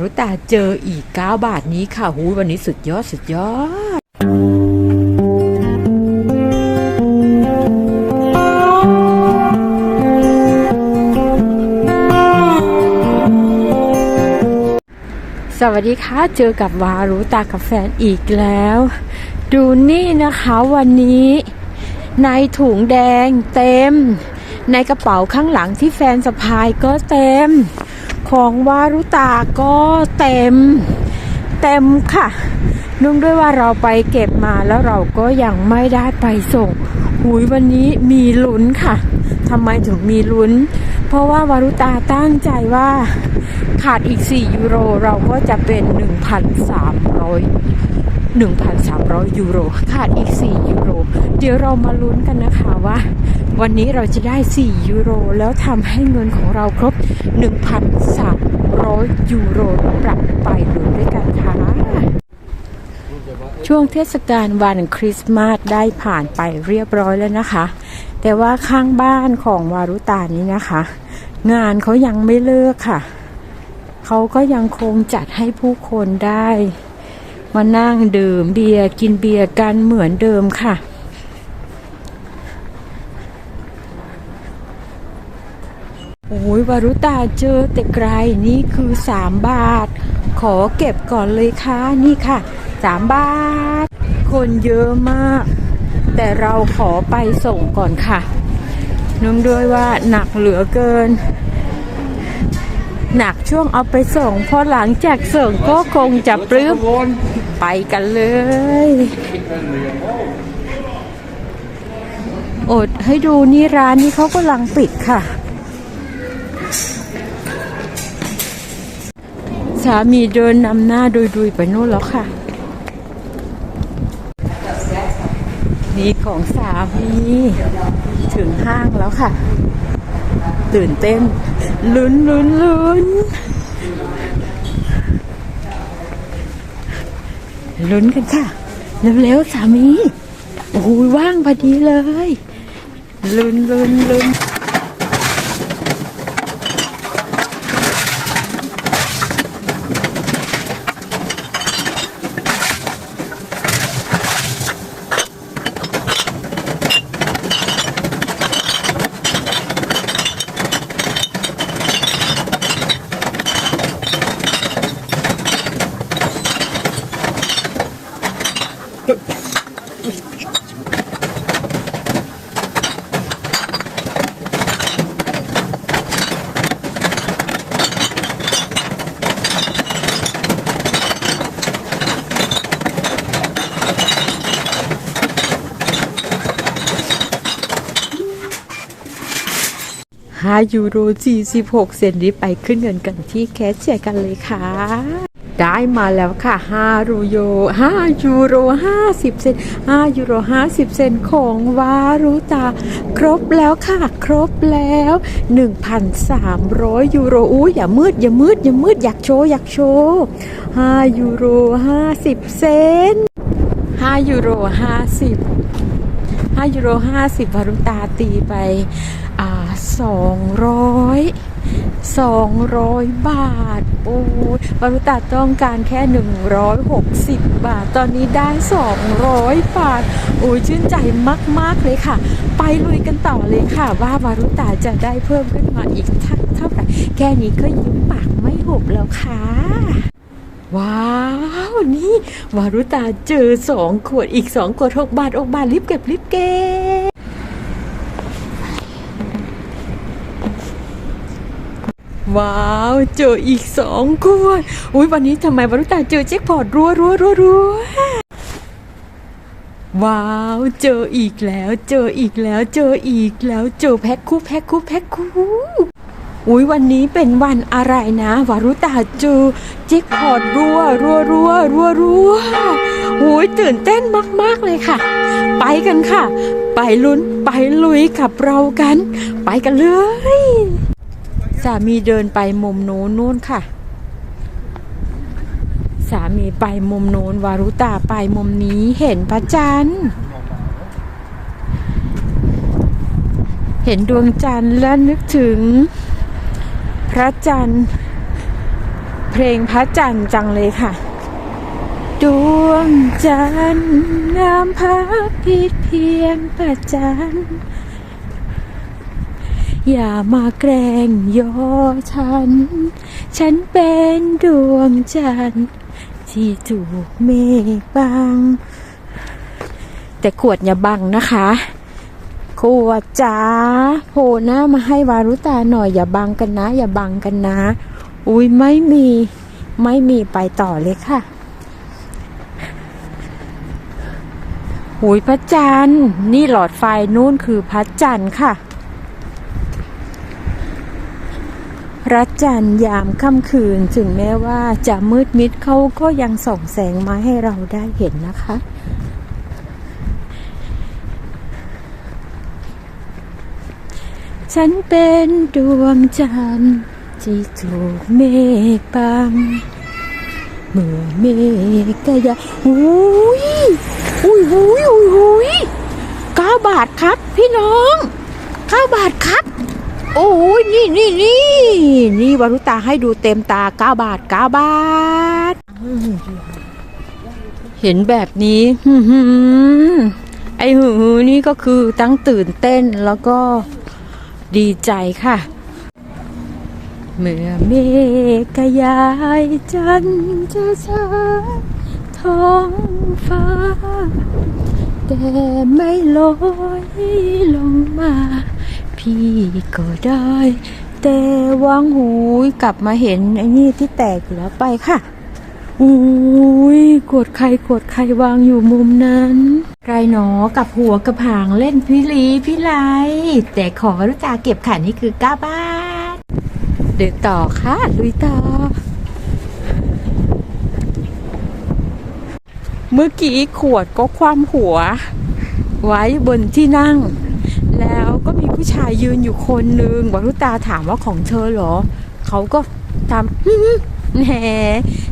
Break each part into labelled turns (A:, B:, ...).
A: รุตาเจออีก 9 บาทนี้ค่ะหูวันนี้สุดยอดสุดยอด สวัสดีค่ะ เจอกับวารุตากับแฟนอีกแล้ว ดูนี่นะคะวันนี้ ในถุงแดงเต็ม ในกระเป๋าข้างหลังที่แฟนสะพายก็เต็ม ของวารุตาก็เต็มเต็มค่ะนุ่งด้วยว่าเราไปเก็บมาแล้วเราก็ยังไม่ได้ไปส่งหุยวันนี้มีลุ้นค่ะทำไมถึงมีลุ้น เพราะว่าวารุตาตั้งใจว่าขาดอีก 4 ยูโรเราก็จะเป็น 1,300 1,300 ยูโร ขาดอีก 4 ยูโร เดี๋ยวเรามาลุ้นกันนะคะว่า วันนี้เราจะได้ 4 ยูโร แล้วทำให้เงินของเราครบ 1,300 ยูโรปรับไปลุ้นด้วยกันค่ะ ช่วงเทศกาลวันคริสต์มาสได้ผ่านไปเรียบร้อยแล้วนะคะ แต่ว่าข้างบ้านของวารุตานี้นะคะ งานเขายังไม่เลิกค่ะ เขาก็ยังคงจัดให้ผู้คนได้ มานั่งดื่มเบียร์กินเบียร์กันเหมือนเดิมค่ะ อ้ยวารุตาเจอแต่ไกลนี่คือ 3 บาท ขอเก็บก่อนเลยค่ะ นี่ค่ะ 3 บาท คนเยอะมาก แต่เราขอไปส่งก่อนค่ะนื่องด้วยว่าหนักเหลือเกิน หนักช่วงเอาไปส่ง พอหลังจากส่งก็คงจะปลื้มไปกันเลย อดให้ดูนี่ร้านนี้เขากำลังปิดค่ะ สามีเดินนำหน้าดุยๆไปโน่นแล้วค่ะ นี่ของสามีถึงห้างแล้วค่ะ ตื่นเต้น ลุ้นลุ้นลุ้นลุ้นกันค่ะเร็วๆสามี โอ้โหว่างพอดีเลย ลุ้นลุ้นลุ้น 5ยูโร46 เซนนี้ไปขึ้นเงินกันที่แคชเชียร์กันเลยค่ะ ได้มาแล้วค่ะ5รูโย5ยูโร50 เซน5ยูโร50 เซนของวารุตา ครบแล้วค่ะ ครบแล้ว 1,300 ยูโรอู้อย่ามืดอย่ามืดอย่ามืดอยากโชว์อยากโชว์5ยูโร50 เซน5ยูโร50 5ยูโร50วารุตาตีไป อ่า200 200บาท โอ้ยวารุตาต้องการแค่160บาท ตอนนี้ได้200บาท โอ้ยชื่นใจมาก ๆ เลยค่ะ ไปลุยกันต่อเลยค่ะ ว่าวารุตาจะได้เพิ่มขึ้นมาอีกเท่าไหร่ แค่นี้ก็ยิ้มปากไม่หุบแล้วค่ะว้าว นี่ วารุตาเจอสองขวดอีกสองขวดหกบาทอกบาทรีบเก็บรีบเก็บ ว้าว เจออีกสองขวด อุ้ยวันนี้ทำไมวรุตาเจอแจ็คพอตรัวรัวรัวรัวว้าว เจออีกแล้ว เจออีกแล้ว เจออีกแล้ว เจอแพ็คคู่แพ็คคู่แพ็คคู่อุ้ยวันนี้เป็นวันอะไรนะ วารุตาเจอแจ็คพอตรัวรัวรัวรัวรัวอุ้ยตื่นเต้นมากๆเลยค่ะ ไปกันค่ะ ไปลุ้นไปลุยกับเรากัน ไปกันเลย สามีเดินไปมุมโน้นนู่นค่ะ สามีไปมุมโน้นวารุตาไปมุมนี้เห็นพระจันทร์ เห็นดวงจันทร์และนึกถึง พระจันทร์ เพลงพระจันทร์จังเลยค่ะดวงจันทร์งามพักผิดเพียงประจันทร์ อย่ามาแกล้งย่อฉัน ฉันเป็นดวงจันทร์ที่ถูกเมฆบัง แต่ขวดอย่าบังนะคะ ขวดจ๋าโผล่หน้ามาให้วารุตาหน่อยอย่าบังกันนะ อย่าบังกันนะ อุ้ยไม่มีไม่มีไปต่อเลยค่ะหุยพระจันทร์นี่หลอดไฟนู่นคือพระจันทร์ค่ะ พระจันทร์ยามค่ำคืนถึงแม้ว่าจะมืดมิดเขาก็ยังส่องแสงมาให้เราได้เห็นนะคะ ฉันเป็นดวงจันทร์ที่ถูกเมฆบังเมื่อเมฆกะยาอุ้ยอุ้ยอุ้ยอุ้ยอุ้ยเก้าบาทครับพี่น้องเก้าบาท โอ้ยนี่นี่นี่นี่วารุตาให้ดูเต็มตาเก้าบาทเก้าบาท เห็นแบบนี้หือหือไอ้หือนี่ก็คือตั้งตื่นเต้นแล้วก็ดีใจค่ะ เมื่อเมฆขยายจันจะสาท้องฟ้า แต่ไม่ลอยลงมา พี่ก็ได้ แต่วางหูกลับมาเห็นไอ้นี่ที่แตกอยู่แล้วไปค่ะอุ้ยกดใครกดใครวางอยู่มุมนั้นใครหนอกับหัวกระผางเล่นพิลีพิไลแต่ขอรู้จักเก็บขันนี่คือก้าบาทเดินต่อค่ะลุยต่อ เมื่อกี้ขวดก็คว่ำหัว ไว้บนที่นั่ง แล้ว ผู้ชายยืนอยู่คนหนึ่งวรุตาถามว่าของเธอเหรอ เขาก็ทำแหม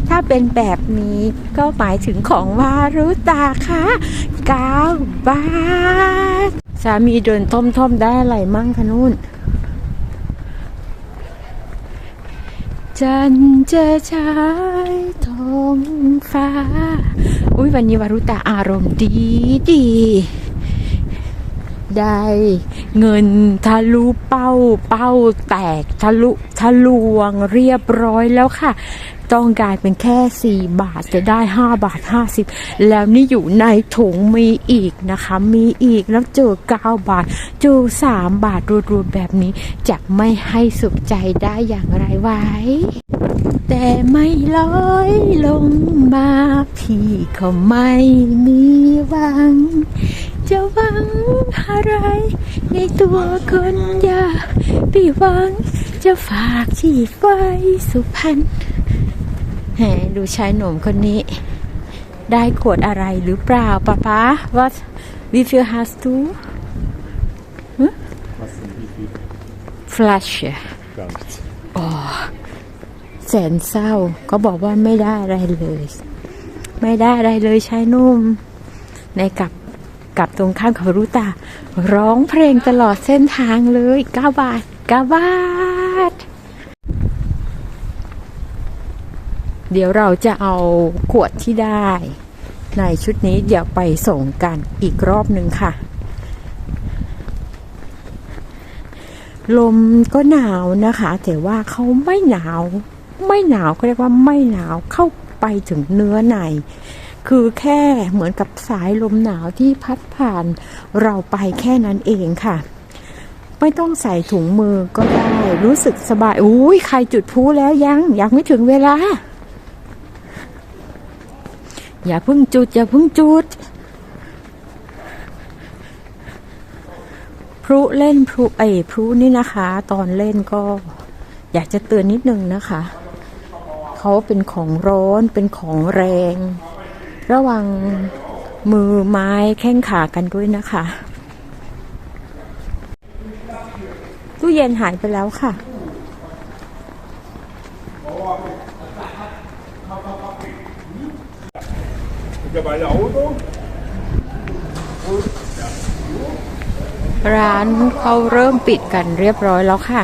A: ถ้าเป็นแบบนี้ก็หมายถึงของวารุตาค่ะก้าบาทสามีเดินท่อมๆได้อะไรมั่งคะนุ่นจันจะฉายทองฟ้า อุ้ยวันนี้วารุตาอารมณ์ดีดี ได้เงินทะลุเป้า เป้าแตกทะลุทะลวงเรียบร้อยแล้วค่ะ ต้องกลายเป็นแค่ 4 บาทจะได้ 5 บาท 50 แล้วนี่อยู่ในถุงมีอีกนะคะ มีอีกแล้วเจอ 9 บาท เจอ 3 บาทรวมๆแบบนี้ จะไม่ให้สุขใจได้อย่างไรไว้ แต่ไม่ลอยลงมาพี่ก็ไม่มีวังจะหวัง อะไรในตัวคนอยากพี่หวังจะฝากชีพไว้สุพรรณแหมดูชายหนุ่มคนนี้ ได้ขวดอะไรหรือเปล่าป๊าป๊า What we feel has to flash
B: Gar nichts.
A: แสนเศร้าก็บอกว่าไม่ได้อะไรเลย ไม่ได้อะไรเลยชายหนุ่มในกับ กับตรงข้ามกับรุตา ร้องเพลงตลอดเส้นทางเลย 9 บาท 9 บาท เดี๋ยวเราจะเอาขวดที่ได้ ในชุดนี้เดี๋ยวไปส่งกันอีกรอบหนึ่งค่ะ ลมก็หนาวนะคะ แต่ว่าเขาไม่หนาว ไม่หนาวก็เรียกว่าไม่หนาวเข้าไปถึงเนื้อใน คือแค่เหมือนกับสายลมหนาวที่พัดผ่านเราไปแค่นั้นเองค่ะ ไม่ต้องใส่ถุงมือก็ได้ รู้สึกสบายอุ้ยใครจุดพลุแล้วยังยังไม่ถึงเวลา อย่าเพิ่งจุด อย่าเพิ่งจุดพลุเล่นพลุไอ้พลุนี่นะคะ ตอนเล่นก็อยากจะเตือนนิดนึงนะคะ เขาเป็นของร้อนเป็นของแรง ระวังมือไม้แข้งขากันด้วยนะคะตู้เย็นหายไปแล้วค่ะร้านเขาเริ่มปิดกันเรียบร้อยแล้วค่ะ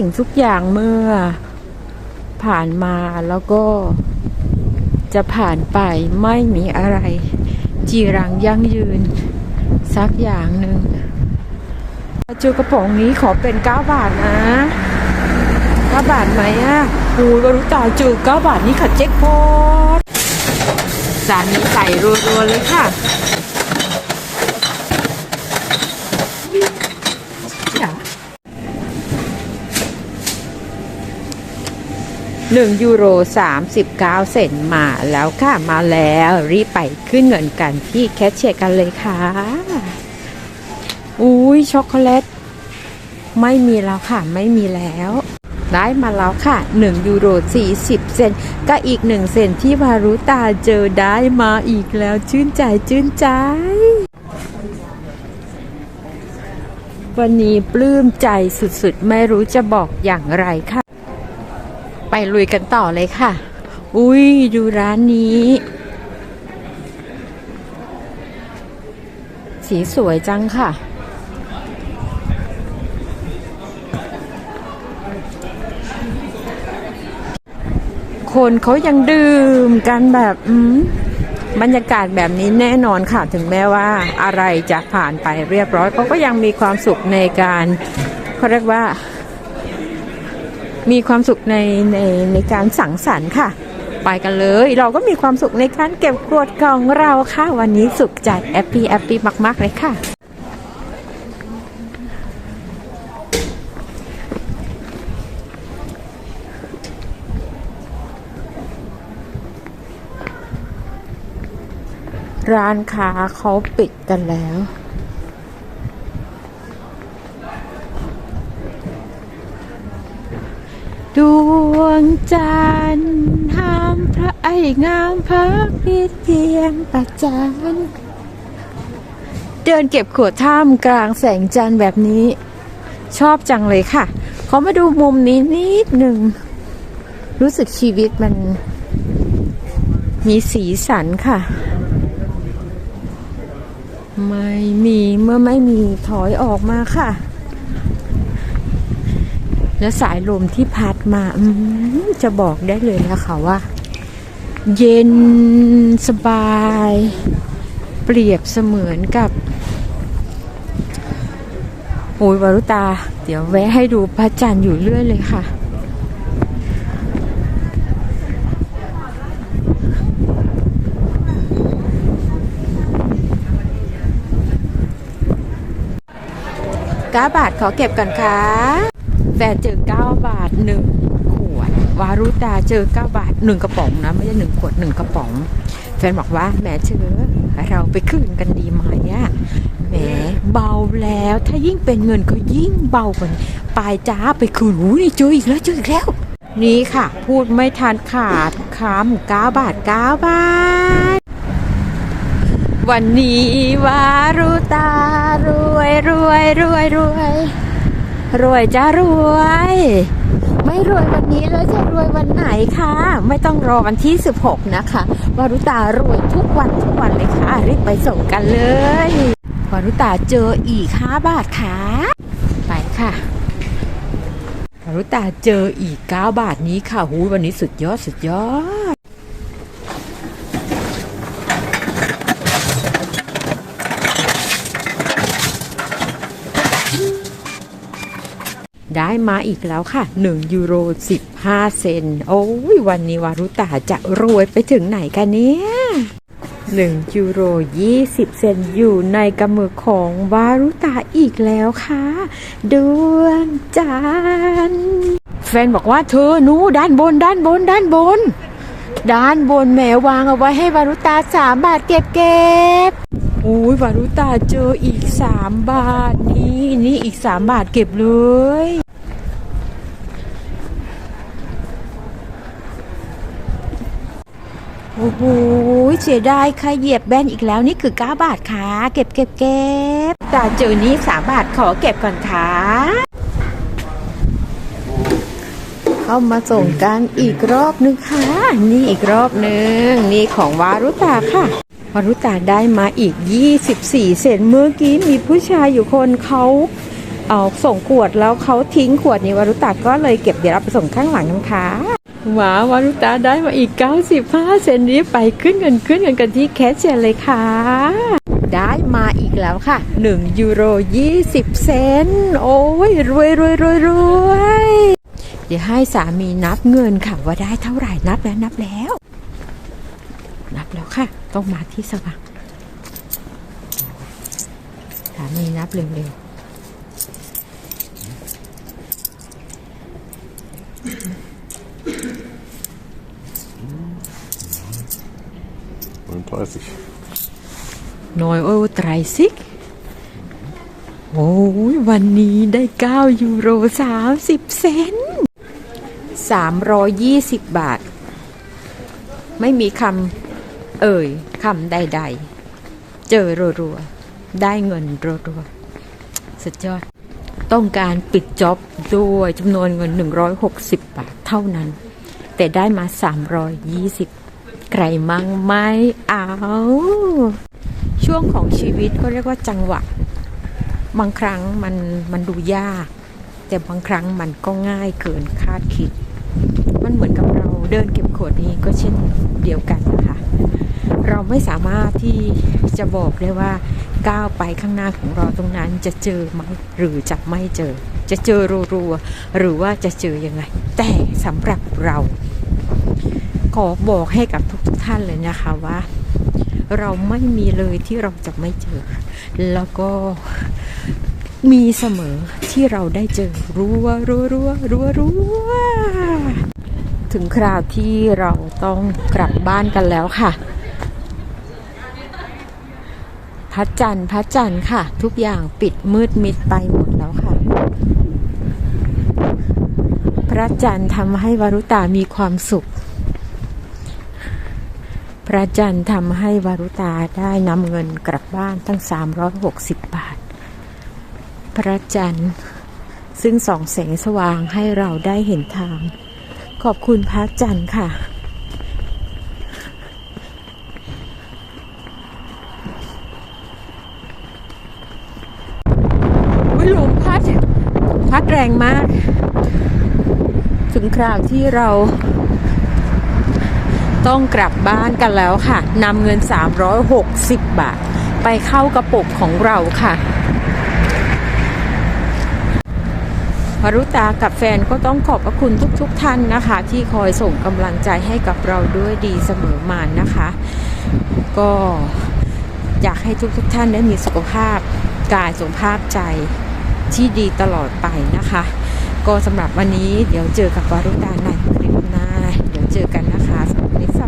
A: สิ่งทุกอย่างเมื่อผ่านมาแล้วก็จะผ่านไปไม่มีอะไร จีรังยั่งยืน สักอย่างหนึ่งจูกระป๋องนี้ขอเป็น 9 บาทนะ 9 บาทไหมอะปูก็รู้ตาจู9บาทนี้ค่ะเจ๊กโพดจานนี้ใส่รัวๆเลยค่ะ หนึ่งยูโรสามสิบเก้าเซนมาแล้วค่ะมาแล้วรีบไปขึ้นเงินกันที่แคชเชียร์กันเลยค่ะ อุ้ยช็อกโกแลต ไม่มีแล้วค่ะ ไม่มีแล้ว ได้มาแล้วค่ะ 1 ยูโร 40 เซนก็อีก 1 เซนที่วารุตาเจอได้มาอีกแล้วชื่นใจชื่นใจวันนี้ปลื้มใจสุดๆ ไม่รู้จะบอกอย่างไรค่ะ ไปลุยกันต่อเลยค่ะ อุ้ยดูร้านนี้ สีสวยจังค่ะ คนเขายังดื่มกันแบบอืมบรรยากาศแบบนี้แน่นอนค่ะ ถึงแม้ว่าอะไรจะผ่านไปเรียบร้อยเขาก็ยังมีความสุขในการเขาเรียกว่า มีความสุขในในในการสังสรรค์ค่ะ ไปกันเลย เราก็มีความสุขในการเก็บกวดของเราค่ะ วันนี้สุขจัดแอปปี้แอปปี้มาก ๆ เลยค่ะร้านค้าเขาปิดกันแล้ว ดวง จันทร์ห้ามพระไองามพระพิเพียงประจันเดินเก็บขวดท่ามกลางแสงจันทร์แบบนี้ ชอบจังเลยค่ะขามาดูมุมนี้นิดหนึ่ง รู้สึกชีวิตมัน มีสีสันค่ะ ไม่มีเมื่อไม่มีถอยออกมาค่ะ แล้วสายลมที่พัดมาอืจะบอกได้เลยนะคะว่า เย็นสบาย เปรียบเสมือนกับโอ้ยวารุตา เดี๋ยวแวะให้ดูพระจันทร์อยู่เรื่อยเลยค่ะ9บาทขอเก็บก่อนค่ะ แฟนเจอ 9 บาท 1 ขวด วารุตาเจอ 9 บาท 1 กระป๋องนะ ไม่ใช่ 1 ขวด 1 กระป๋อง แฟนบอกว่าแหมเชอเราไปคืนกันดีไหมอะแหมเบาแล้วถ้ายิ่งเป็นเงินก็ยิ่งเบากว่านี้ปลายจ้าไปคืนหูนี่เจออีกแล้วเจออีกแล้ว นี่ค่ะ พูดไม่ทันขาดคำ9บาท9บาท วันนี้วารุตารวยรวยรวยรวย รวยจะรวย ไม่รวยวันนี้แล้วจะรวยวันไหนคะไม่ต้องรอวันที่ 16 นะคะวารุตารวยทุกวันทุกวันเลยค่ะรีบไปส่งกันเลยวารุตาเจออีก5บาทค่ะไปค่ะวารุตาเจออีก 9 บาทนี้ค่ะหูวันนี้สุดยอดสุดยอด ได้ มาอีกแล้วค่ะ 1 ยูโร 15 เซน โอ้ยวันนี้วารุตาจะรวยไปถึงไหนกันเนี่ย 1 ยูโร 20 เซนอยู่ในกำมือของวารุตาอีกแล้วค่ะ ดวงจันทร์แฟนบอกว่าเธอหนูด้านบน ด้านบน ด้านบน ด้านบนแหมวางเอาไว้ให้วารุตาสามบาทเก็บเก็บอุ้ยวารุตาเจออีกสามบาทนี่นี่อีกสามบาทเก็บเลย โอ้โหเสียดายใครเหยียบแบนอีกแล้วนี่คือ 9 บาทค่ะ เก็บเก็บเก็บแต่เจอนี้3บาทขอเก็บก่อนค่ะ เข้ามาส่งกันอีกรอบนึงค่ะ นี่อีกรอบนึง นี่ของวารุตาค่ะวารุตาได้มาอีก 24เซนเมื่อกี้มีผู้ชายอยู่คนเขาเอาส่งขวดแล้วเขาทิ้งขวดนี้วารุตาก็เลยเก็บเดี๋ยวเราไปส่งข้างหลังนะคะ ว้าวารุตาได้มาอีก 95 เซนรีบไปขึ้นเงินขึ้นเงินกันที่แคชเชียร์เลยค่ะ ได้มาอีกแล้วค่ะ 1 ยูโร 20 เซนโอ้ย รวยรวยรวยรวยเดี๋ยวให้สามีนับเงินค่ะ ว่าได้เท่าไหร่นับแล้วนับแล้ว นับแล้วค่ะ ต้องมาที่สว่างสามีนับเร็วๆ น้อยโอ้ไตรซิกโอ้ยวันนี้ได้ 9 ยูโร 30 เซนต์320 บาท ไม่มีคำเอ่ยคำใด ๆ เจอรัวๆ ได้เงินรัวๆ สุดยอด ต้องการปิดจ็อบด้วยจำนวนเงิน 160 บาทเท่านั้น แต่ได้มา 320 ไกลมั่งไหมเอา ช่วงของชีวิตก็เรียกว่าจังหวะ บางครั้งมันมันดูยาก แต่บางครั้งมันก็ง่ายเกินคาดคิด มันเหมือนกับเราเดินเก็บขวดนี้ก็เช่นเดียวกันนะคะ เราไม่สามารถที่จะบอกได้ว่าก้าวไปข้างหน้าของเราตรงนั้นจะเจอไหมหรือจะไม่เจอ จะเจอรัวๆหรือว่าจะเจอยังไง แต่สำหรับเรา อบอกให้กับทุกๆท่านเลยนะคะว่า เราไม่มีเลยที่เราจะไม่เจอ แล้วก็มีเสมอที่เราได้เจอรัวรัวรัวรัวรัวถึงคราวที่เราต้องกลับบ้านกันแล้วค่ะพระจันทร์พระจันทร์ค่ะ ทุกอย่างปิดมืดมิดไปหมดแล้วค่ะ พระจันทร์ทำให้วรุตามีความสุข พระจันทร์ทำให้วารุตาได้นำเงินกลับบ้านตั้ง 360 บาท พระจันทร์ซึ่งส่องแสงสว่างให้เราได้เห็นทาง ขอบคุณพระจันทร์ค่ะ วิลมพัด พัดแรงมาก ถึงคราวที่เรา ต้องกลับบ้านกันแล้วค่ะนำเงิน 360 บาท ไปเข้ากระปุกของเราค่ะวรุตากับแฟนก็ต้องขอบพระคุณทุกๆทท่านนะคะ ที่คอยส่งกำลังใจให้กับเราด้วยดีเสมอมานะคะ ก็อยากให้ทุกๆทท่านได้มีสุขภาพกายสุขภาพใจที่ดีตลอดไปนะคะ ก็สำหรับวันนี้เดี๋ยวเจอกับวารุตาในคลิปหน้า เจอกันนะคะสำหรับวันนี้สวัสดีค่ะ